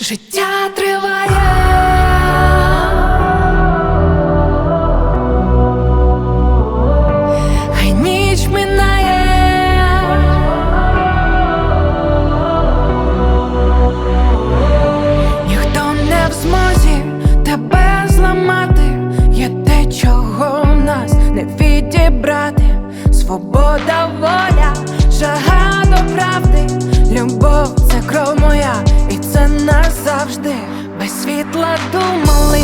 Життя триває. Хай ніч минає. Ніхто не в тебе зламати. Є те, чого в нас не відібрати. Свобода, воля, жага до правди, любов це кров моя, назавжди. Без світла думали,